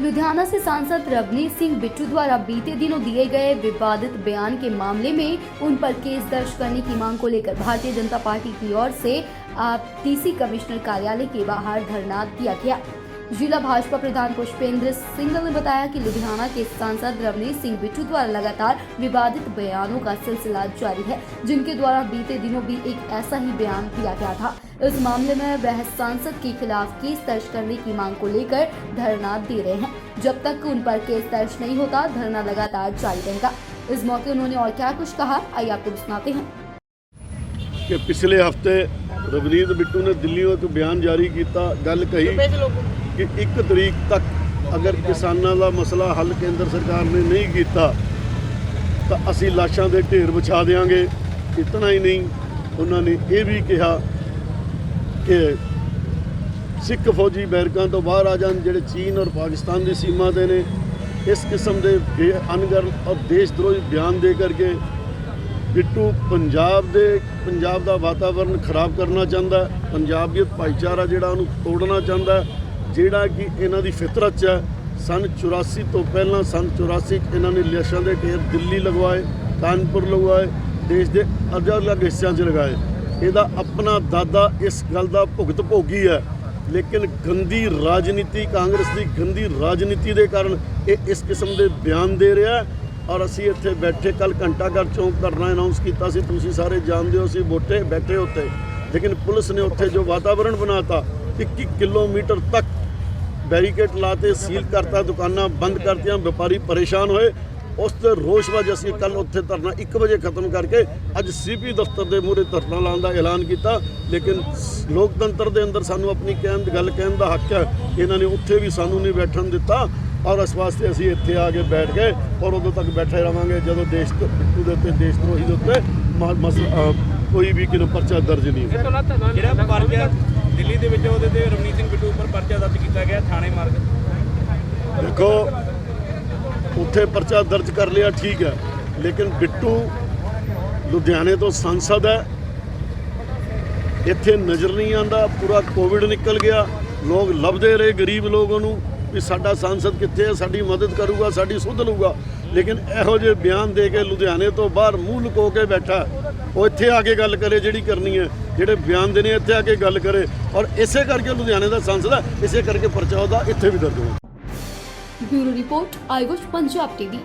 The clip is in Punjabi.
लुधियाना से सांसद रवनीत सिंह बिट्टू द्वारा बीते दिनों दिए गए विवादित बयान के मामले में उन पर केस दर्ज करने की मांग को लेकर भारतीय जनता पार्टी की ओर से आप डीसी कमिश्नर कार्यालय के बाहर धरना दिया गया। जिला भाजपा प्रधान पुष्पेंद्र सिंगल ने बताया कि लुधियाना के सांसद रवनीत सिंह बिट्टू द्वारा लगातार विवादित बयानों का सिलसिला जारी है, जिनके द्वारा बीते दिनों भी एक ऐसा ही बयान दिया गया था। इस मामले में वह सांसद के खिलाफ केस दर्ज करने की मांग को लेकर धरना दे रहे हैं। जब तक उन पर केस दर्ज नहीं होता, धरना लगातार जारी रहेगा। इस मौके उन्होंने और क्या कुछ कहा, आइए आपको सुनाते हैं। कि पिछले हफ़्ते रवनीत बिट्टू ने दिल्ली में बयान जारी किया गल कही। ਕਿ 1 ਤਰੀਕ ਤੱਕ ਅਗਰ ਕਿਸਾਨਾਂ ਦਾ ਮਸਲਾ ਹੱਲ ਕੇਂਦਰ ਸਰਕਾਰ ਨੇ ਨਹੀਂ ਕੀਤਾ, ਤਾਂ ਅਸੀਂ ਲਾਸ਼ਾਂ ਦੇ ਢੇਰ ਵਿਛਾ ਦੇਵਾਂਗੇ ਇਤਨਾ ਹੀ ਨਹੀਂ, ਉਹਨਾਂ ਨੇ ਇਹ ਵੀ ਕਿਹਾ ਕਿ ਸਿੱਖ ਫੌਜੀ ਬੈਰਕਾਂ ਤੋਂ ਬਾਹਰ ਆ ਜਾਣ, ਜਿਹੜੇ ਚੀਨ ਔਰ ਪਾਕਿਸਤਾਨ ਦੀ ਸੀਮਾ ਤੇ ਨੇ, ਇਸ ਕਿਸਮ ਦੇ ਅਨਗਰ ਔਰ ਦੇਸ਼ ਦਰੋਹੀ ਬਿਆਨ ਦੇ ਕਰਕੇ ਬਿੱਟੂ ਪੰਜਾਬ ਦੇ, ਪੰਜਾਬ ਦਾ ਵਾਤਾਵਰਣ ਖਰਾਬ ਕਰਨਾ ਚਾਹੁੰਦਾ, ਪੰਜਾਬੀਅਤ ਭਾਈਚਾਰਾ ਜਿਹੜਾ ਉਹਨੂੰ ਤੋੜਨਾ ਚਾਹੁੰਦਾ ਜਿਹੜਾ ਕਿ ਇਹਨਾਂ ਦੀ ਫਿਤਰਤ 'ਚ ਹੈ, ਸਨ 84 ਤੋਂ ਪਹਿਲਾਂ, ਸਨ 84 'ਚ ਇਹਨਾਂ ਨੇ ਲਾਸ਼ਾਂ ਦੇ ਢੇਰ ਦਿੱਲੀ ਲਗਵਾਏ, ਕਾਨਪੁਰ ਲਗਵਾਏ, ਦੇਸ਼ ਦੇ ਅਲੱਗ-ਅਲੱਗ ਹਿੱਸਿਆਂ 'ਚ ਲਗਾਏ। ਇਹਦਾ ਆਪਣਾ ਦਾਦਾ ਇਸ ਗੱਲ ਦਾ ਭੁਗਤ ਭੋਗੀ ਹੈ। ਲੇਕਿਨ ਗੰਦੀ ਰਾਜਨੀਤੀ, ਕਾਂਗਰਸ ਦੀ ਗੰਦੀ ਰਾਜਨੀਤੀ ਦੇ ਕਾਰਨ ਇਹ ਇਸ ਕਿਸਮ ਦੇ ਬਿਆਨ ਦੇ ਰਿਹਾ ਔਰ ਅਸੀਂ ਇੱਥੇ ਬੈਠੇ ਕੱਲ ਘੰਟਾ ਘਰ ਚੌਂਕ ਧਰਨਾ ਅਨਾਉਂਸ ਕੀਤਾ ਸੀ, ਤੁਸੀਂ ਸਾਰੇ ਜਾਣਦੇ ਹੋ, ਅਸੀਂ ਵੋਟੇ ਬੈਠੇ ਉੱਤੇ ਲੇਕਿਨ ਪੁਲਿਸ ਨੇ ਉੱਥੇ ਜੋ ਵਾਤਾਵਰਣ ਬਣਾਤਾ 21 ਕਿਲੋਮੀਟਰ ਤੱਕ ਬੈਰੀਕੇਡ ਲਾਤੇ ਸੀਲ ਕਰਤਾ, ਦੁਕਾਨਾਂ ਬੰਦ ਕਰਤੀਆਂ, ਵਪਾਰੀ ਪਰੇਸ਼ਾਨ ਹੋਏ। ਉਸ ਤੇ ਰੋਸ਼ ਵਜ੍ਹਾ ਅਸੀਂ ਕੱਲ ਉੱਥੇ ਧਰਨਾ 1 ਵਜੇ ਖਤਮ ਕਰਕੇ ਅੱਜ ਸੀਪੀ ਦਫ਼ਤਰ ਦੇ ਮੂਹਰੇ ਧਰਨਾ ਲਾਉਣ ਦਾ ਐਲਾਨ ਕੀਤਾ। ਲੇਕਿਨ ਲੋਕਤੰਤਰ ਦੇ ਅੰਦਰ ਸਾਨੂੰ ਆਪਣੀ ਕਹਿਣ ਦੀ ਗੱਲ ਕਹਿਣ ਦਾ ਹੱਕ ਹੈ ਇਹਨਾਂ ਨੇ ਉੱਥੇ ਵੀ ਸਾਨੂੰ ਨਹੀਂ ਬੈਠਣ ਦਿੱਤਾ ਔਰ ਇਸ ਵਾਸਤੇ ਅਸੀਂ ਇੱਥੇ ਆ ਕੇ ਬੈਠ ਗਏ ਔਰ ਉਦੋਂ ਤੱਕ ਬੈਠੇ ਰਵਾਂਗੇ ਜਦੋਂ ਦੇਸ਼ ਦੇ ਉੱਤੇ, ਦੇਸ਼ ਦਰੋਹੀ ਦੇ ਉੱਤੇ ਮ- ਮਸ- ਕੋਈ ਵੀ ਕਿਨੂੰ ਪਰਚਾ ਦਰਜ ਨਹੀਂ ਹੋਇਆ। ਜਿਹੜਾ ਪਰਚਾ ਦਿੱਲੀ ਦੇ ਵਿੱਚ ਉਹਦੇ ਤੇ ਰਵਨੀਤ ਸਿੰਘ ਬਿੱਟੂ ਉੱਪਰ ਪਰਚਾ ਦਰਜ ਕੀਤਾ ਗਿਆ ਥਾਣੇ ਮਾਰਗ। ਦੇਖੋ ਉੱਥੇ ਪਰਚਾ ਦਰਜ ਕਰ ਲਿਆ ਠੀਕ ਹੈ। ਲੇਕਿਨ ਬਿੱਟੂ ਲੁਧਿਆਣੇ ਤੋਂ ਸੰਸਦ ਹੈ। ਇੱਥੇ ਨਜ਼ਰ ਨਹੀਂ ਆਂਦਾ ਪੂਰਾ ਕੋਵਿਡ ਨਿਕਲ ਗਿਆ। ਲੋਕ ਲੱਭਦੇ ਰਹੇ ਗਰੀਬ ਲੋਕ ਉਹਨੂੰ। ਵੀ ਸਾਡਾ ਸੰਸਦ ਕਿੱਥੇ ਹੈ ਸਾਡੀ ਮਦਦ ਕਰੂਗਾ, ਸਾਡੀ ਸੁਧ ਲਊਗਾ। ਲੇਕਿਨ ਇਹੋ ਜਿਹੇ ਬਿਆਨ ਦੇ ਕੇ ਲੁਧਿਆਣੇ ਤੋਂ ਬਾਹਰ ਮੂੰਹ ਲੁਕੋ ਕੇ ਬੈਠਾ, ਉਹ ਇੱਥੇ ਆ ਕੇ ਗੱਲ ਕਰੇ ਜਿਹੜੀ ਕਰਨੀ ਹੈ, ਜਿਹੜੇ ਬਿਆਨ ਦੇਣੇ ਇੱਥੇ ਆ ਕੇ ਗੱਲ ਕਰੇ। ਔਰ ਇਸੇ ਕਰਕੇ ਲੁਧਿਆਣੇ ਦਾ ਸੰਸਦ ਹੈ ਇਸੇ ਕਰਕੇ ਪਰਚਾ ਉਹਦਾ ਇੱਥੇ ਵੀ ਦਰਜ ਹੋਇਆ। Bureau report, I watch Punjab TV.